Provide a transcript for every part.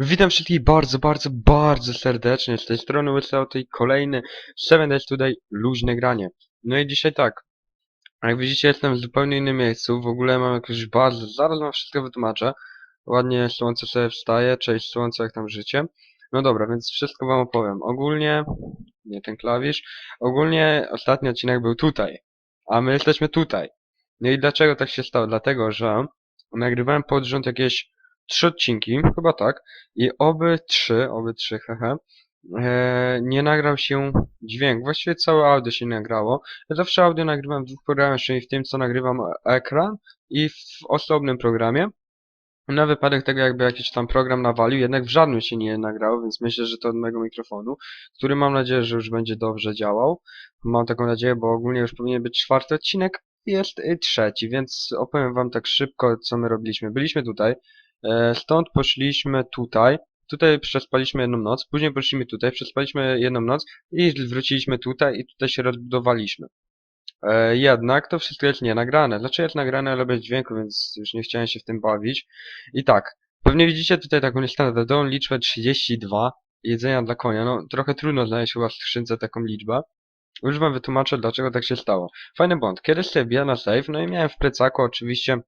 Witam wszystkich bardzo, bardzo, bardzo serdecznie. Z tej strony Łysauty i kolejny 7 Days Today luźne granie. No i dzisiaj tak. Jak widzicie jestem w zupełnie innym miejscu. W ogóle mam jakąś bazę. Zaraz wam wszystko wytłumaczę. Ładnie słońce sobie wstaje. Cześć słońce, jak tam życie. No dobra, więc wszystko wam opowiem. Ogólnie... Nie ten klawisz. Ogólnie ostatni odcinek był tutaj. A my jesteśmy tutaj. No i dlaczego tak się stało? Dlatego, że nagrywałem pod rząd jakieś trzy odcinki, chyba tak. I oby trzy, oby trzy, hehe, e, nie nagrał się dźwięk. Właściwie całe audio się nagrało. Ja zawsze audio nagrywam w dwóch programach, czyli w tym, co nagrywam ekran i w osobnym programie. Na wypadek tego, jakby jakiś tam program nawalił, jednak w żadnym się nie nagrało, więc myślę, że to od mojego mikrofonu, który mam nadzieję, że już będzie dobrze działał. Mam taką nadzieję, bo ogólnie już powinien być czwarty odcinek, jest trzeci, więc opowiem wam tak szybko, co my robiliśmy. Byliśmy tutaj, Stąd poszliśmy tutaj. Tutaj przespaliśmy jedną noc, później poszliśmy tutaj, przespaliśmy jedną noc i wróciliśmy tutaj i tutaj się rozbudowaliśmy. E, jednak to wszystko jest nie nagrane. Znaczy jest nagrane, ale bez dźwięku, więc już nie chciałem się w tym bawić. I tak, pewnie widzicie tutaj taką niestandardową liczbę 32 jedzenia dla konia. No, trochę trudno znaleźć chyba w skrzynce taką liczbę. Już wam wytłumaczę, dlaczego tak się stało. Fajny błąd. Kiedyś sobie wbijałem na save, no i miałem w plecaku oczywiście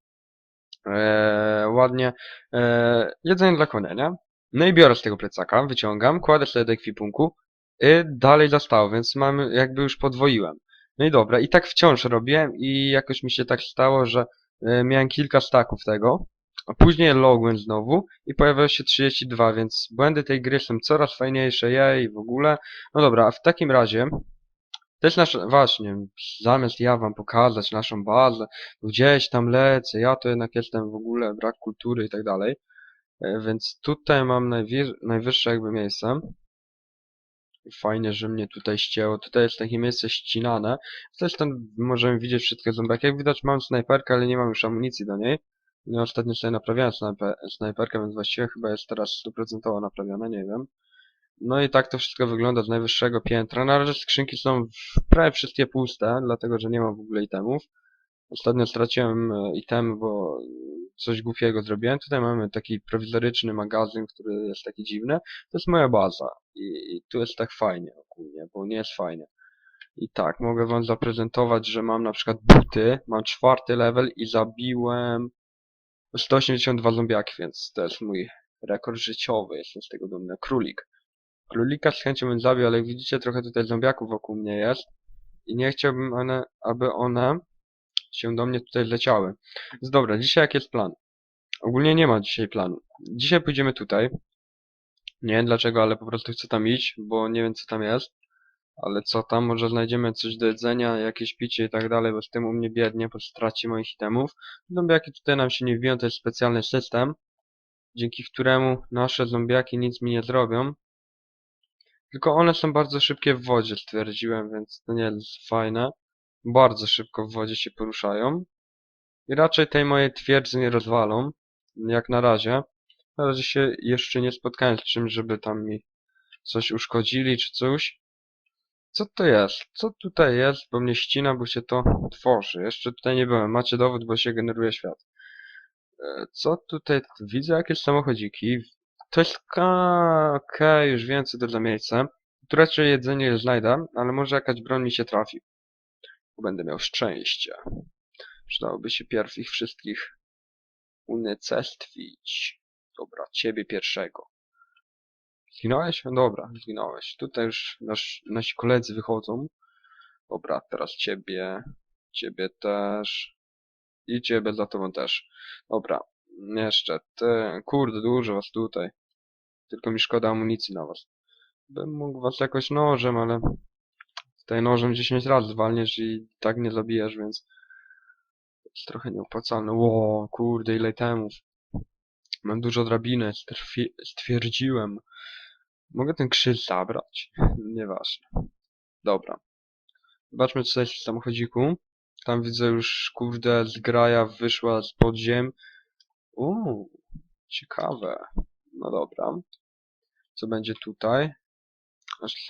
e, ładnie e, jedzenie dla konia, nie? No i biorę z tego plecaka, wyciągam, kładę sobie do ekwipunku i dalej zostało, więc mamy, jakby już podwoiłem. No i dobra, i tak wciąż robiłem i jakoś mi się tak stało, że e, miałem kilka staków tego, a później logłem znowu i pojawiło się 32, więc błędy tej gry są coraz fajniejsze, jej, w ogóle. No dobra, a w takim razie to jest nasz, właśnie, zamiast ja wam pokazać naszą bazę, gdzieś tam lecę, ja to jednak jestem w ogóle brak kultury i tak dalej. E, Więc tutaj mam najwyższe jakby miejsce. Fajnie, że mnie tutaj ścięło. Tutaj jest takie miejsce ścinane. Zresztą możemy widzieć wszystkie zombiaki. Jak widać mam snajperkę, ale nie mam już amunicji do niej. No ostatnio sobie naprawiałem snajper snajperkę, więc właściwie chyba jest teraz stuprocentowo naprawiona, nie wiem. No i tak to wszystko wygląda z najwyższego piętra. Na razie skrzynki są prawie wszystkie puste, dlatego że nie mam w ogóle itemów. Ostatnio straciłem e, item, bo coś głupiego zrobiłem. Tutaj mamy taki prowizoryczny magazyn, który jest taki dziwny. To jest moja baza. I, i tu jest tak fajnie ogólnie, bo nie jest fajnie. I tak, mogę wam zaprezentować, że mam na przykład buty, mam czwarty level i zabiłem 182 zombiaki, więc to jest mój rekord życiowy, jestem z tego dumny. Królik. Królika z chęcią bym zabił, ale jak widzicie trochę tutaj zombiaków wokół mnie jest. I nie chciałbym, one, aby one się do mnie tutaj zleciały. Więc dobra, dzisiaj jaki jest plan? Ogólnie nie ma dzisiaj planu. Dzisiaj pójdziemy tutaj. Nie wiem dlaczego, ale po prostu chcę tam iść, bo nie wiem co tam jest. Ale co tam, może znajdziemy coś do jedzenia, jakieś picie i tak dalej, bo z tym u mnie biednie, po stracie moich itemów. Zombiaki tutaj nam się nie wbiją, to jest specjalny system, dzięki któremu nasze zombiaki nic mi nie zrobią. Tylko one są bardzo szybkie w wodzie, stwierdziłem, więc to nie jest fajne. Bardzo szybko w wodzie się poruszają. I raczej tej mojej twierdzy nie rozwalą. Jak na razie. Na razie się jeszcze nie spotkałem z czym, żeby tam mi coś uszkodzili czy coś. Co to jest? Co tutaj jest? Bo mnie ścina, bo się to tworzy. Jeszcze tutaj nie byłem. Macie dowód, bo się generuje świat. E, Co tutaj? Widzę jakieś samochodziki. To jest... a, Okej, już wiem co to za miejsce. Tu jedzenie nie znajdę, ale może jakaś broń mi się trafi. Bo będę miał szczęście. Przydałoby się pierw ich wszystkich unicestwić. Dobra, ciebie pierwszego. Zginąłeś? No dobra, zginąłeś. Tutaj już nasz, nasi koledzy wychodzą. Dobra, teraz ciebie, ciebie też. I ciebie za tobą też. Dobra, jeszcze ty. Kurde, dużo was tutaj. Tylko mi szkoda amunicji na was. Bym mógł was jakoś nożem, ale tutaj nożem 10 razy zwalniesz i tak nie zabijesz, więc jest trochę nieopłacalne. Ło, kurde, ile temów. Mam dużo drabiny, stwierdziłem. stwierdziłem. Mogę ten krzyż zabrać? Nieważne. Dobra. Zobaczmy co jest w samochodziku. Tam widzę już, kurde, zgraja wyszła z podziem. Uuu, ciekawe. No dobra. Co będzie tutaj?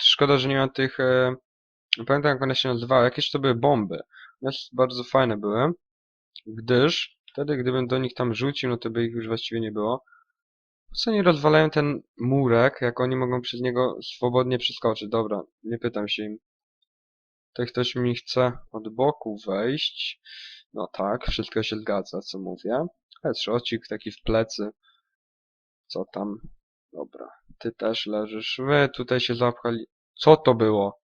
Szkoda, że nie mam tych... E... nie Pamiętam jak one się nazywały. Jakieś to były bomby. One bardzo fajne były. Gdyż wtedy, gdybym do nich tam rzucił, no to by ich już właściwie nie było. Po co oni rozwalają ten murek, jak oni mogą przez niego swobodnie przeskoczyć? Dobra, nie pytam się im. To ktoś mi chce od boku wejść. No tak, wszystko się zgadza, co mówię. Headshotcik taki w plecy. Co tam? Dobra, ty też leżysz. Wy tutaj się zapchali. Co to było?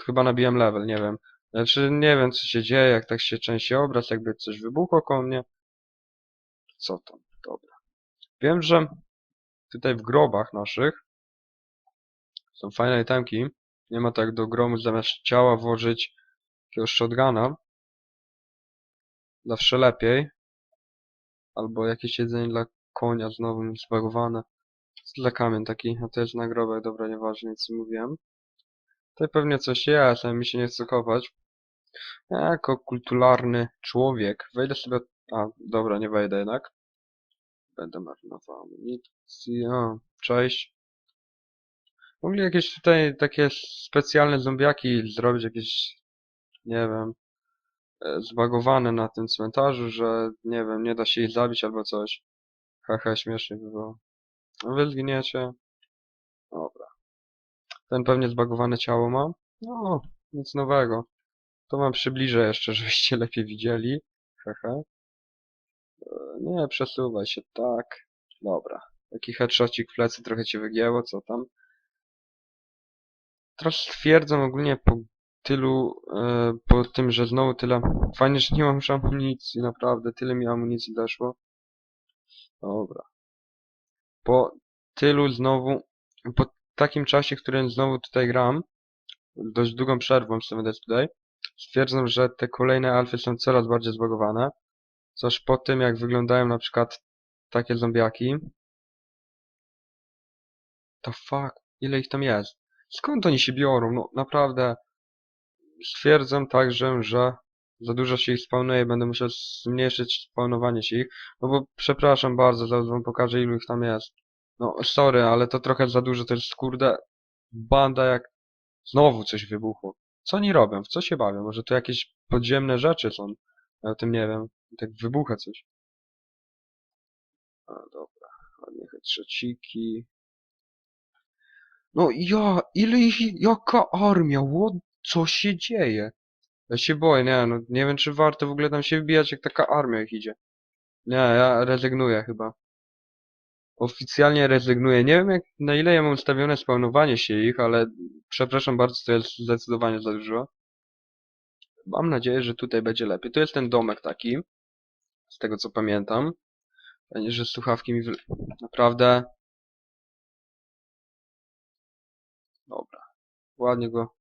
Chyba nabijam level, nie wiem. Znaczy, nie wiem co się dzieje, jak tak się części obraz, jakby coś wybuchło koło mnie. Co tam? Dobra. Wiem, że tutaj w grobach naszych są fajne itemki. Nie ma tak do gromu zamiast ciała włożyć jakiegoś shotguna. Zawsze lepiej. Albo jakieś jedzenie dla konia znowu zbagowane. Dla kamień taki, a to jest na grobach, dobra, nieważne, nic nie mówiłem. Tutaj pewnie coś jest, ale mi się nie chce kować. Ja jako kulturalny człowiek wejdę sobie... A, dobra, nie wejdę jednak. Będę marnował amunicję. Cześć. Mogli jakieś tutaj takie specjalne zombiaki zrobić, jakieś, nie wiem, e, zbagowane na tym cmentarzu, że, nie wiem, nie da się ich zabić albo coś. Haha, śmiesznie by było. Wy zginiecie. Dobra. Ten pewnie zbagowane ciało ma. No, nic nowego. To wam przybliżę jeszcze, żebyście lepiej widzieli. Haha. E, Nie, przesuwaj się, tak. Dobra. Taki headshotcik w plecy trochę cię wygięło, co tam? Teraz stwierdzam ogólnie po tylu, e, po tym, że znowu tyle, fajnie, że nie mam już amunicji, naprawdę, tyle mi amunicji doszło. Dobra. Po tylu znowu, po takim czasie, którym znowu tutaj gram, dość długą przerwą z tym tutaj, stwierdzam, że te kolejne alfy są coraz bardziej zbagowane. Coś po tym, jak wyglądają na przykład takie zombiaki. To fuck, ile ich tam jest? Skąd oni się biorą? No naprawdę stwierdzam także, że za dużo się ich spawnuje, będę musiał zmniejszyć spawnowanie się ich. No bo przepraszam bardzo, zaraz wam pokażę ilu ich tam jest. No sorry, ale to trochę za dużo, to jest kurde banda jak znowu coś wybuchło. Co oni robią? W co się bawią? Może to jakieś podziemne rzeczy są? Ja o tym nie wiem. Tak wybucha coś. A dobra, ładnie headshotciki. No ja, ile ich, jaka armia, what, co się dzieje? Ja się boję, nie, no nie wiem czy warto w ogóle tam się wbijać jak taka armia ich idzie. Nie, ja rezygnuję chyba. Oficjalnie rezygnuję. Nie wiem jak, na ile ja mam ustawione spawnowanie się ich, ale przepraszam bardzo, to jest zdecydowanie za dużo. Mam nadzieję, że tutaj będzie lepiej. To jest ten domek taki, z tego co pamiętam. Fajnie, że słuchawki mi. Naprawdę... Dobra. Ładnie go...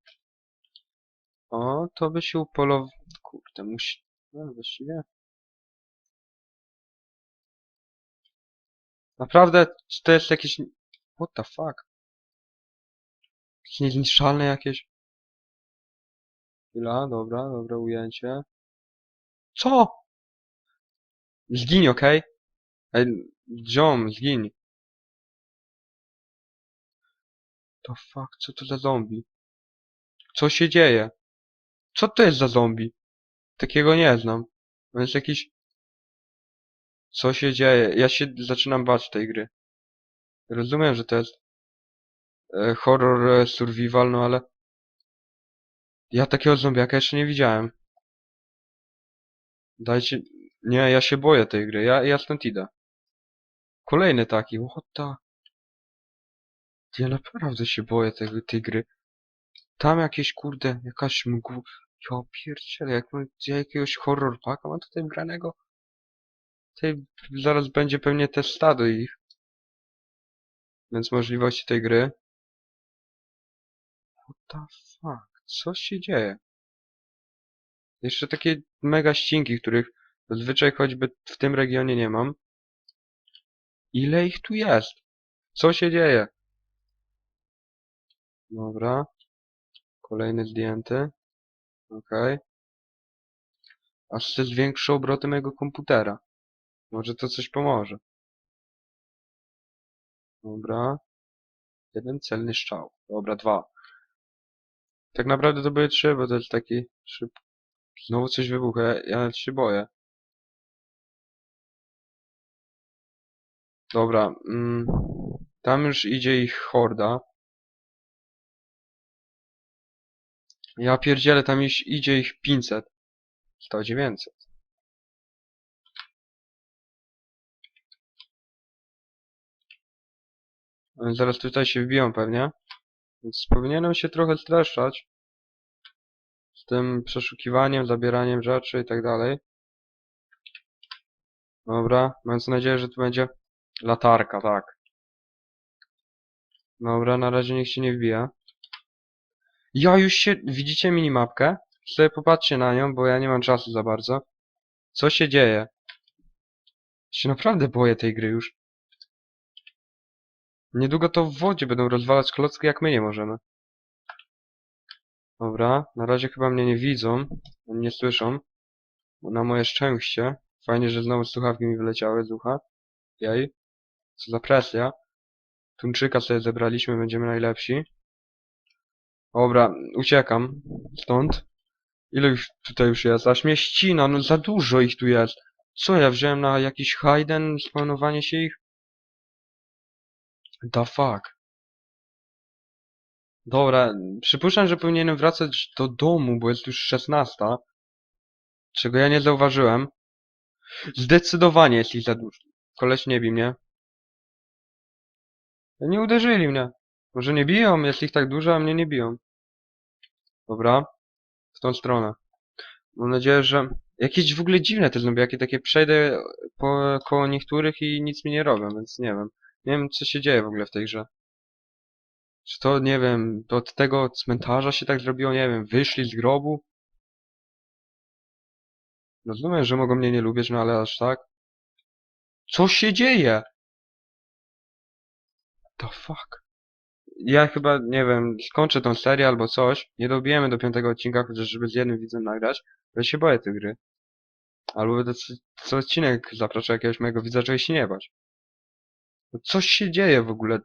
O, to by się upolował... Kurde, musi... No, właściwie... Naprawdę, czy to jest jakieś... What the fuck? Jakieś niezniszczalne jakieś? Chwila, dobra, dobra, ujęcie. Co? Zgiń, okej? Ej, ziom, zgiń. To fuck, co to za zombie? Co się dzieje? Co to jest za zombie? Takiego nie znam. On jest jakiś... Co się dzieje? Ja się zaczynam bać tej gry. Rozumiem, że to jest e, horror e, survival, no ale... Ja takiego zombiaka jeszcze nie widziałem. Dajcie... Nie, ja się boję tej gry. Ja, ja stąd idę. Kolejny taki. What the... Ja naprawdę się boję tej, tej gry. Tam jakieś kurde, jakaś mgła... Ja pierdzielę, jak mam ja jakiegoś horror paka mam tutaj wgranego. Tutaj zaraz będzie pewnie też stado ich. Więc możliwości tej gry. What the fuck? Co się dzieje? Jeszcze takie mega ścinki, których zazwyczaj choćby w tym regionie nie mam. Ile ich tu jest? Co się dzieje? Dobra. Kolejny zdjęty. Okej. Aż się zwiększy obroty mojego komputera. Może to coś pomoże. Dobra. Jeden celny strzał. Dobra, dwa. Tak naprawdę to były trzy, bo to jest taki szyb... Znowu coś wybucha, ja, ja nawet się boję. Dobra, mm, tam już idzie ich horda. Ja pierdzielę, tam już idzie ich 500. 100 900. Oni Zaraz tutaj się wbiją pewnie. Więc powinienem się trochę streszczać. Z tym przeszukiwaniem, zabieraniem rzeczy i tak dalej. Dobra, mając nadzieję, że tu będzie latarka, tak. Dobra, na razie niech się nie wbija. Ja już się... Widzicie minimapkę? Sobie popatrzcie na nią, bo ja nie mam czasu za bardzo. Co się dzieje? Się naprawdę boję tej gry już. Niedługo to w wodzie będą rozwalać klocki, jak my nie możemy. Dobra, na razie chyba mnie nie widzą, nie słyszą. Na moje szczęście. Fajnie, że znowu słuchawki mi wyleciały z ucha. Jej. Co za presja. Tuńczyka sobie zebraliśmy, będziemy najlepsi. Dobra, uciekam stąd. Ile już tutaj już jest? Aż mnie ścina, no za dużo ich tu jest. Co ja wziąłem na jakiś hajden, spawnowanie się ich? The fuck. Dobra, przypuszczam, że powinienem wracać do domu, bo jest już 16. Czego ja nie zauważyłem. Zdecydowanie jest ich za dużo. Koleś nie bi mnie. Nie uderzyli mnie. Może nie biją, jest ich tak dużo, a mnie nie biją. Dobra. W tą stronę. Mam nadzieję, że... Jakieś w ogóle dziwne te zombiaki, takie przejdę po, koło niektórych i nic mi nie robią, więc nie wiem. Nie wiem, co się dzieje w ogóle w tej grze. Czy to, nie wiem, to od tego cmentarza się tak zrobiło, nie wiem, wyszli z grobu? Rozumiem, że mogą mnie nie lubić, no ale aż tak? Co się dzieje? The fuck? Ja chyba, nie wiem, skończę tą serię albo coś. Nie dobijemy do piątego odcinka, chociaż żeby z jednym widzem nagrać. Bo ja się boję tej gry. Albo będę co, co odcinek zapraszał jakiegoś mojego widza, żeby się nie bać. No coś się dzieje w ogóle.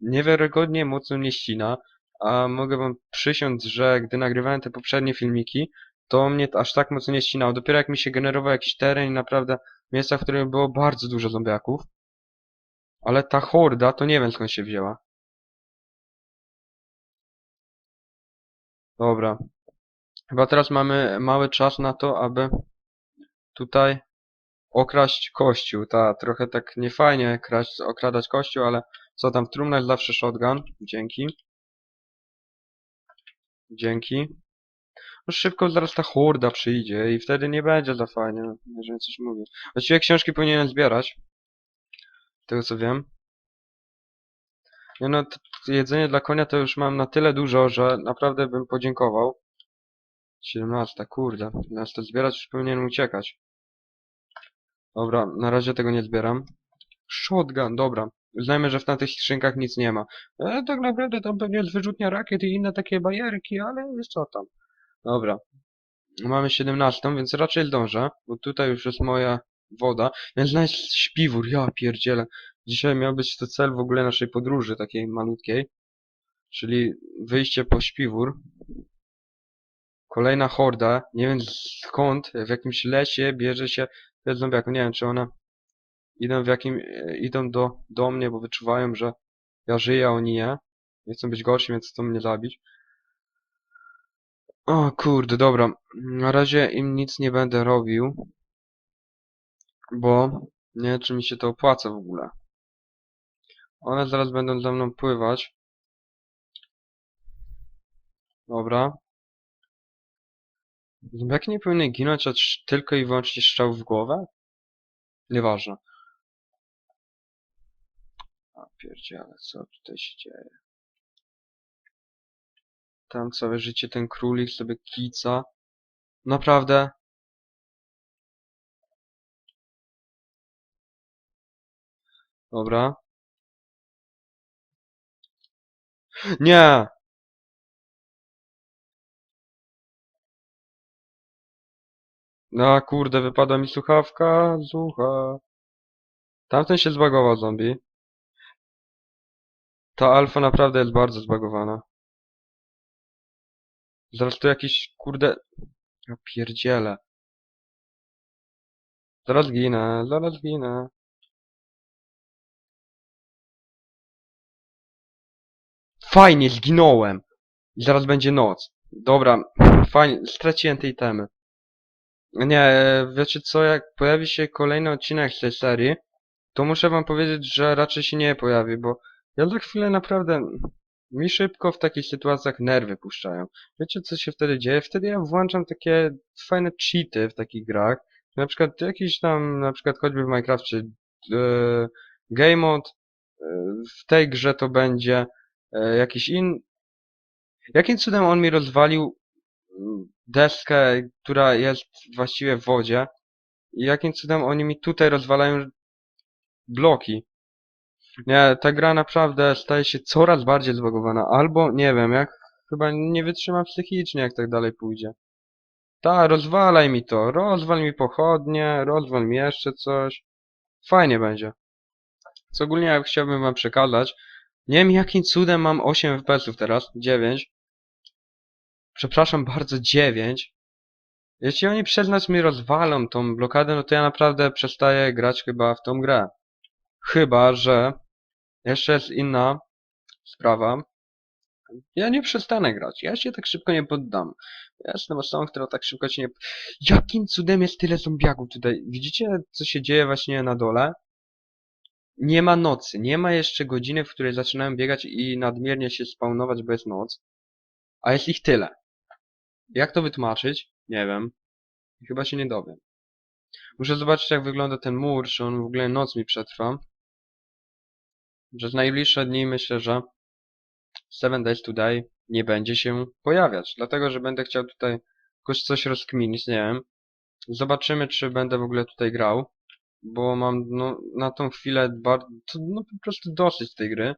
Niewiarygodnie mocno mnie ścina. A mogę wam przysiąc, że gdy nagrywałem te poprzednie filmiki, to mnie aż tak mocno nie ścinało. Dopiero jak mi się generował jakiś teren i naprawdę miejsca, w którym było bardzo dużo zombiaków. Ale ta horda, to nie wiem skąd się wzięła. Dobra. Chyba teraz mamy mały czas na to, aby tutaj okraść kościół. Ta, trochę tak niefajnie kraść, okradać kościół, ale co tam, w trumnach zawsze shotgun. Dzięki. Dzięki. No szybko zaraz ta horda przyjdzie i wtedy nie będzie za fajnie, jeżeli coś mówię. Właściwie książki powinienem zbierać. Z tego co wiem. Nie no, jedzenie dla konia to już mam na tyle dużo, że naprawdę bym podziękował. 17, kurde. Zamiast to zbierać już powinienem uciekać. Dobra, na razie tego nie zbieram. Shotgun, dobra. Uznajmy, że w tamtych skrzynkach nic nie ma. E, tak naprawdę tam pewnie jest wyrzutnia rakiet i inne takie bajerki, ale jest co tam. Dobra. Mamy 17, więc raczej zdążę, bo tutaj już jest moja woda. Więc znaleźć śpiwór, ja pierdzielę. Dzisiaj miał być to cel w ogóle naszej podróży, takiej malutkiej. Czyli wyjście po śpiwór. Kolejna horda, nie wiem skąd, w jakimś lesie bierze się te zombiaków. Nie wiem, czy one idą w jakim, e, idą do, do mnie, bo wyczuwają, że ja żyję, a oni nie. Nie chcą być gorsi, więc chcą mnie zabić. O kurde, dobra. Na razie im nic nie będę robił. Bo nie wiem, czy mi się to opłaca w ogóle. One zaraz będą za mną pływać. Dobra. Zombiaki nie powinny ginąć od tylko i wyłącznie strzał w głowę? Nieważne. A pierdziele, co tutaj się dzieje? Tam całe życie ten królik sobie kica. Naprawdę? Dobra. Nie! No kurde, wypada mi słuchawka z ucha. Tamten się zbagował zombie. Ta alfa naprawdę jest bardzo zbagowana. Zaraz tu jakiś, kurde... Ja pierdzielę. Zaraz ginę, zaraz ginę. Fajnie, zginąłem. I zaraz będzie noc. Dobra, fajnie, straciłem tej temy. Nie, wiecie co, jak pojawi się kolejny odcinek z tej serii, to muszę wam powiedzieć, że raczej się nie pojawi, bo ja za chwilę naprawdę mi szybko w takich sytuacjach nerwy puszczają. Wiecie co się wtedy dzieje? Wtedy ja włączam takie fajne cheaty w takich grach. Na przykład jakiś tam, na przykład choćby w Minecrafcie e, game mode, e, w tej grze to będzie jakiś in... Jakim cudem on mi rozwalił mm, deskę, która jest właściwie w wodzie i jakim cudem oni mi tutaj rozwalają bloki. Nie, ta gra naprawdę staje się coraz bardziej zbagowana. Albo, nie wiem, jak chyba nie wytrzymam psychicznie, jak tak dalej pójdzie. Ta, rozwalaj mi to. Rozwal mi pochodnie, rozwal mi jeszcze coś. Fajnie będzie. Co ogólnie chciałbym wam przekazać. Nie wiem, jakim cudem mam 8 FPS-ów teraz. 9. Przepraszam bardzo, 9. Jeśli oni przez nas mi rozwalą tą blokadę, no to ja naprawdę przestaję grać chyba w tą grę. Chyba, że jeszcze jest inna sprawa. Ja nie przestanę grać. Ja się tak szybko nie poddam. Ja jestem osobą, która tak szybko się nie... Jakim cudem jest tyle zombiaków tutaj? Widzicie, co się dzieje właśnie na dole? Nie ma nocy. Nie ma jeszcze godziny, w której zaczynają biegać i nadmiernie się spawnować, bo jest noc. A jest ich tyle. Jak to wytłumaczyć? Nie wiem. Chyba się nie dowiem. Muszę zobaczyć, jak wygląda ten mur, czy on w ogóle noc mi przetrwa. W najbliższe dni myślę, że Seven Days Today nie będzie się pojawiać. Dlatego, że będę chciał tutaj jakoś coś rozkminić, nie wiem. Zobaczymy, czy będę w ogóle tutaj grał. Bo mam no, na tą chwilę bardzo, no po prostu dosyć tej gry.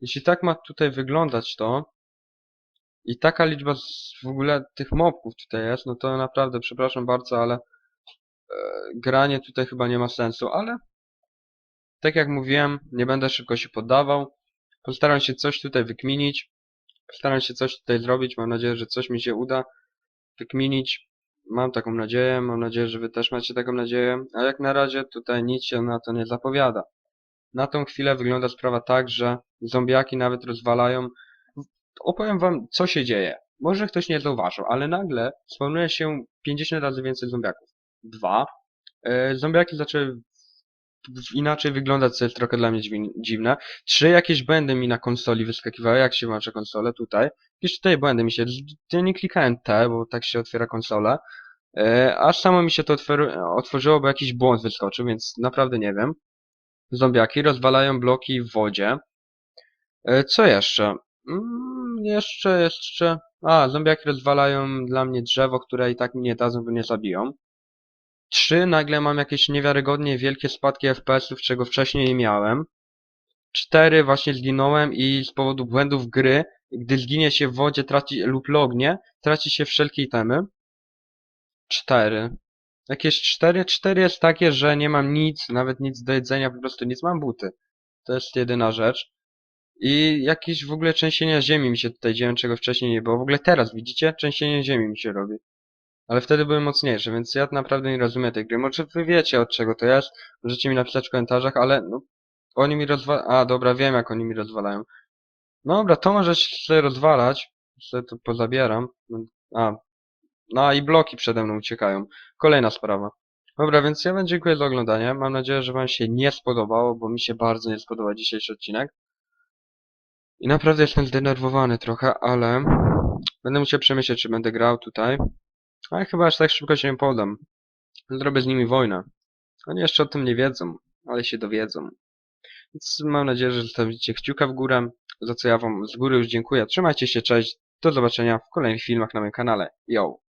Jeśli tak ma tutaj wyglądać to i taka liczba z, w ogóle tych mobków tutaj jest, no to naprawdę przepraszam bardzo, ale e, granie tutaj chyba nie ma sensu, ale tak jak mówiłem, nie będę szybko się poddawał. Postaram się coś tutaj wykminić. Staram się coś tutaj zrobić. Mam nadzieję, że coś mi się uda wykminić. Mam taką nadzieję. Mam nadzieję, że wy też macie taką nadzieję. A jak na razie tutaj nic się na to nie zapowiada. Na tą chwilę wygląda sprawa tak, że zombiaki nawet rozwalają. Opowiem wam, co się dzieje. Może ktoś nie zauważył, ale nagle spawnuje się 50 razy więcej zombiaków. Dwa. E, zombiaki zaczęły inaczej wyglądać, co jest trochę dla mnie dziwne. Trzy jakieś błędy mi na konsoli wyskakiwały, jak się włącza konsolę tutaj. Jakieś tutaj błędy mi się, ja nie klikałem T, bo tak się otwiera konsola. E, aż samo mi się to otwory- otworzyło, bo jakiś błąd wyskoczył, więc naprawdę nie wiem. Zombiaki rozwalają bloki w wodzie. E, co jeszcze? Mm, jeszcze, jeszcze... A, zombiaki rozwalają dla mnie drzewo, które i tak mi nie dadzą, bo nie zabiją. Trzy, nagle mam jakieś niewiarygodnie wielkie spadki FPS-ów, czego wcześniej nie miałem. Cztery, właśnie zginąłem i z powodu błędów gry, gdy zginie się w wodzie traci, lub lognie, traci się wszelkie itemy. Cztery. Jakieś cztery? Cztery jest takie, że nie mam nic, nawet nic do jedzenia, po prostu nic, mam buty. To jest jedyna rzecz. I jakieś w ogóle trzęsienia ziemi mi się tutaj dzieją, czego wcześniej nie było. W ogóle teraz, widzicie? Trzęsienie ziemi mi się robi. Ale wtedy były mocniejsze, więc ja naprawdę nie rozumiem tej gry. Może wy wiecie od czego to jest, możecie mi napisać w komentarzach, ale no, oni mi rozwalają... A, dobra, wiem jak oni mi rozwalają. No dobra, to możesz sobie rozwalać. Sobie to pozabieram. A, no i bloki przede mną uciekają. Kolejna sprawa. Dobra, więc ja wam dziękuję za oglądanie. Mam nadzieję, że wam się nie spodobało, bo mi się bardzo nie spodobał dzisiejszy odcinek. I naprawdę jestem zdenerwowany trochę, ale będę musiał przemyśleć, czy będę grał tutaj. Ale chyba aż tak szybko się nie podam. Zrobię z nimi wojnę. Oni jeszcze o tym nie wiedzą, ale się dowiedzą. Więc mam nadzieję, że zostawicie kciuka w górę, za co ja wam z góry już dziękuję. Trzymajcie się, cześć, do zobaczenia w kolejnych filmach na moim kanale. Yo!